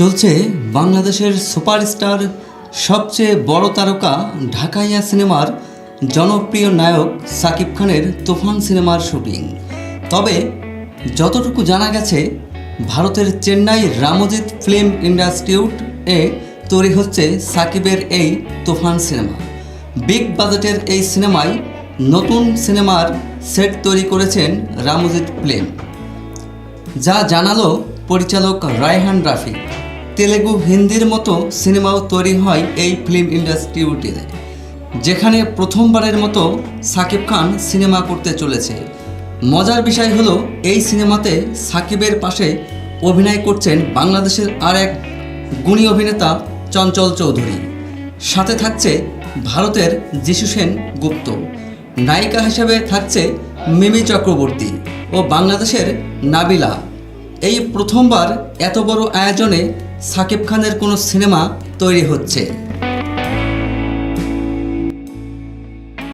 চলছে বাংলাদেশের সুপারস্টার, সবচেয়ে বড় তারকা ঢাকাইয়া সিনেমার জনপ্রিয় নায়ক সাকিব খানের তুফান সিনেমার শুটিং। তবে যতটুকু জানা গেছে, ভারতের চেন্নাই রামজিৎ ফিল্ম ইন্ডাস্ট্রিউট এ তৈরি হচ্ছে সাকিবের এই তুফান সিনেমা। বিগ বাজেটের এই সিনেমায় নতুন সিনেমার সেট তৈরি করেছেন রামজিৎ ফিল্ম। যা জানালো পরিচালক রায়হান রাফি। তেলেগু হিন্দির মতো সিনেমাও তৈরি হয় এই ফিল্ম ইন্ডাস্ট্রিউটে যেখানে প্রথমবারের মতো সাকিব খান সিনেমা করতে চলেছে। মজার বিষয় হলো, এই সিনেমাতে সাকিবের পাশে অভিনয় করছেন বাংলাদেশের আর এক গুণী অভিনেতা চঞ্চল চৌধুরী। সাথে থাকছে ভারতের যিশু সেন গুপ্ত। নায়িকা হিসেবে থাকছে মিমি চক্রবর্তী ও বাংলাদেশের নাবিলা। এই প্রথমবার এত বড় আয়োজনে সাকিব খানের কোনো সিনেমা তৈরি হচ্ছে।